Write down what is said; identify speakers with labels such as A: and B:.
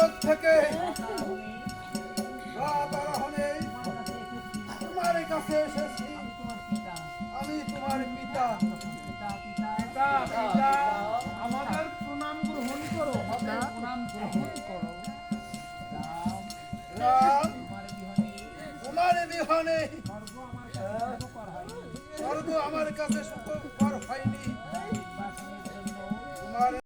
A: ইন্দ্রলোক থেকে তোমার কাছে এসেছি। আমি তোমার পিতা। পিতা পিতা আমাদের প্রণাম গ্রহণ করো। প্রণাম গ্রহণ করো। রাম তোমার বিহনে। স্বর্গ আমার কাছে সুখ